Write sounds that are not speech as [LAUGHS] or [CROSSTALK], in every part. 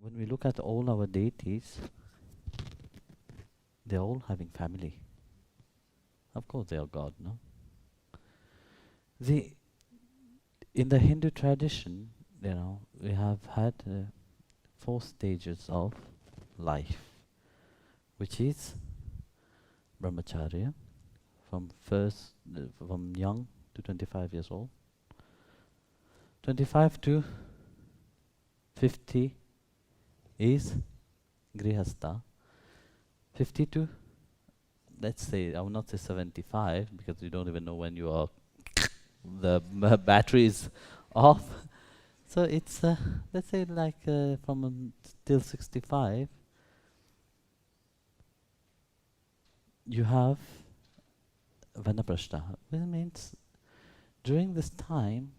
when we look at all our deities, they're all having family. Of course, they are God, no? The in the Hindu tradition, you know, we have had uh, four stages of life, which is brahmacharya, from first uh, from young to 25 years old, 25 to 50 is grihastha, 52, let's say I will not say 75 because you don't even know when you are the battery is off. So it's uh, let's say like uh, from um, till 65 you have vanaprastha. Which means during this time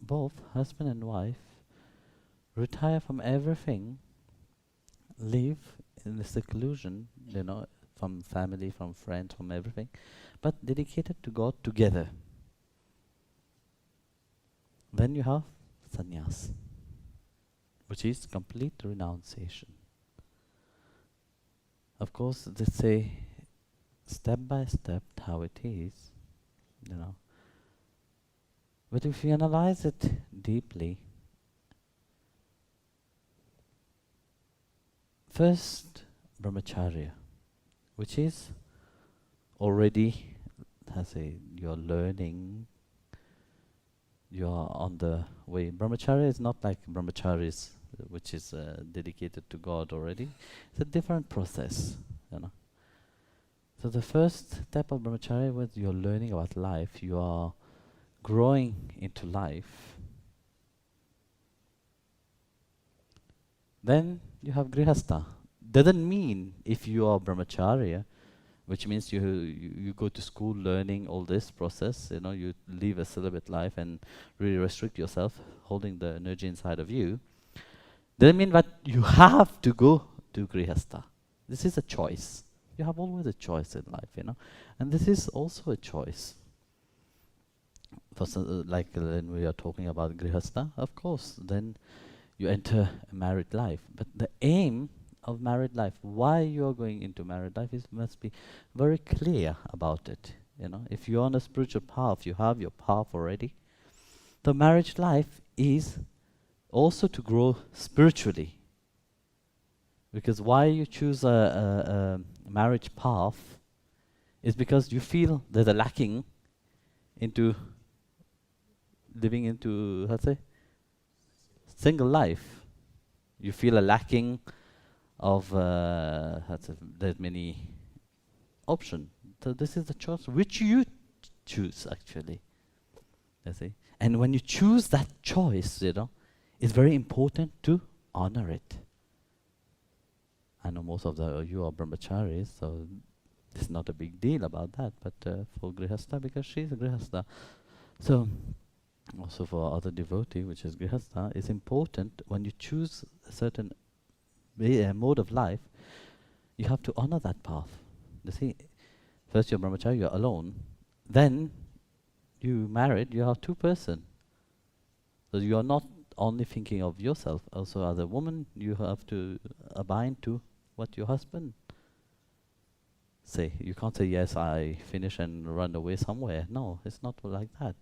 both husband and wife retire from everything, live in the seclusion, you mm. know, from family, from friends, from everything, but dedicated to God together. Then you have sannyas, which is complete renunciation. Of course, they say step by step how it is, you know. But if you analyze it deeply, first brahmacharya, which is already has a you're learning you're on the way. Brahmacharya is not like brahmacharis which is uh, dedicated to god already. It's a different process you know. So the first step of brahmacharya was you're learning about life you are growing into life. Then you have grihastha. Doesn't mean if you are brahmacharya which means you, you you go to school learning all this process you know you live a celibate life and really restrict yourself holding the energy inside of you doesn't mean that you have to go to grihastha. This is a choice. You have always a choice in life you know. And this is also a choice. For uh, like uh, when we are talking about grihastha of course then you enter a married life. But the aim of married life why you are going into married life is must be very clear about it you know. If you're on a spiritual path you have your path already. The marriage life is also to grow spiritually. Because why you choose a, a, a marriage path is because you feel there's a lacking into living into let's say single life you feel a lacking of uh, say many option. So this is the choice which you choose actually. You see? And when you choose that choice you know it's very important to honor it. I know most of the you are brahmacharis so it's not a big deal about that but uh, for grihastha because she's a grihastha. So also for other devotee which is grihastha it's important when you choose a certain uh, mode of life you have to honor that path. You see first you're brahmachari you're alone. Then you married you have two person. So you are not only thinking of yourself also as a woman you have to abide to what your husband say. You can't say yes i finish and run away somewhere. No it's not like that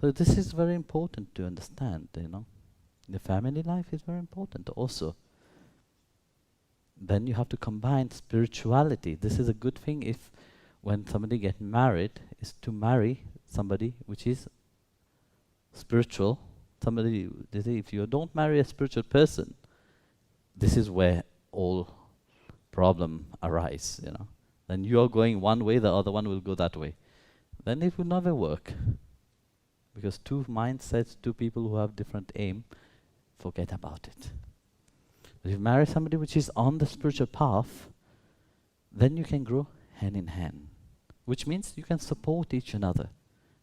so this is very important to understand you know. The family life is very important also. Then you have to combine spirituality. This is a good thing if when somebody get married is to marry somebody which is spiritual. Somebody they say if you don't marry a spiritual person this is where all problem arise you know. Then you are going one way the other one will go that way. Then it will never work because two mindsets two people who have different aim forget about it. But if you marry somebody which is on the spiritual path then you can grow hand in hand. Which means you can support each another.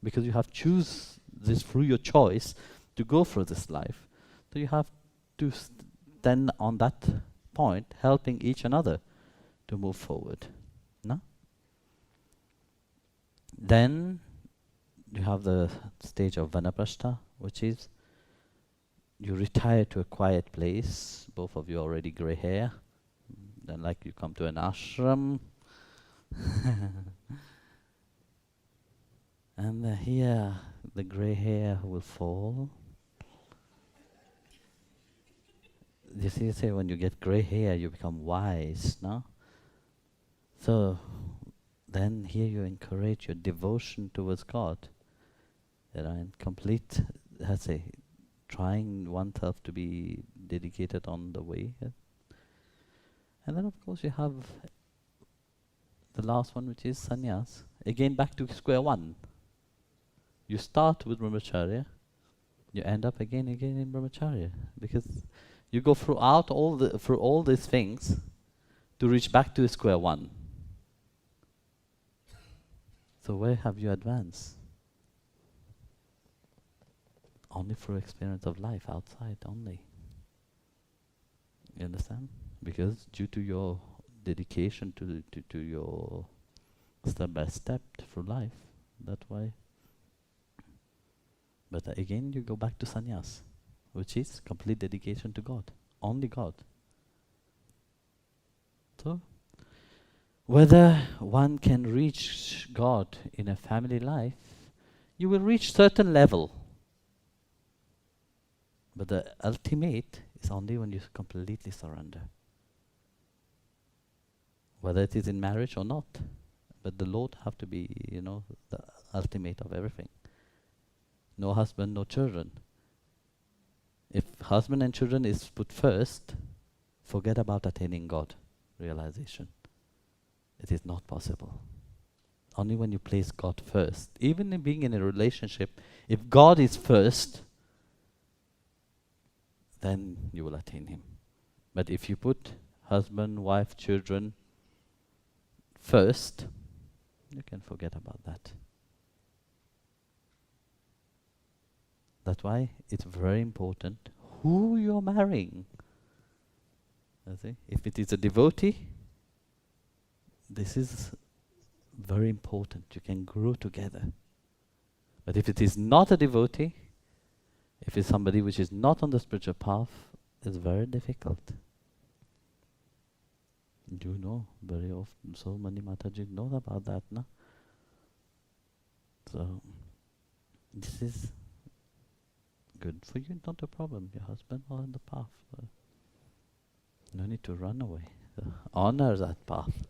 Because you have choose this through your choice to go through this life. So you have to stand on that point helping each another to move forward. No? Then you have the stage of vanaprastha which is you retire to a quiet place. Both of you already grey hair. Then, like you come to an ashram. [LAUGHS] and uh, here the grey hair will fall. You see, say when you get grey hair, you become wise, no? So then here you encourage your devotion towards God. Know, and complete, let's say, trying oneself to be dedicated on the way. yeah. And then of course you have the last one which is sannyas. Again back to square one. You start with brahmacharya, you end up again again in brahmacharya. Because you go throughout all the through all these things to reach back to square one. So where have you advanced? Only through experience of life outside only. You understand? Because due to your dedication to to, to your step by step through life, that way. But uh, again, you go back to sannyas, which is complete dedication to God, only God. So, whether one can reach God in a family life, you will reach certain level. But the ultimate is only when you completely surrender. Whether it is in marriage or not. But the Lord have to be, you know, the ultimate of everything. No husband, no children. If husband and children is put first, forget about attaining God realization. It is not possible. Only when you place God first, even in being in a relationship, if God is first, then you will attain Him. But if you put husband, wife, children first, you can forget about that. That's why it's very important who you're marrying. If it is a devotee, this is very important. You can grow together. But if it is not a devotee, if it's somebody which is not on the spiritual path, it's very difficult. You know, very often, so many Mataji know about that, no? So, this is good for you, not a problem. Your husband on the path. no need to run away. [LAUGHS] Honor that path.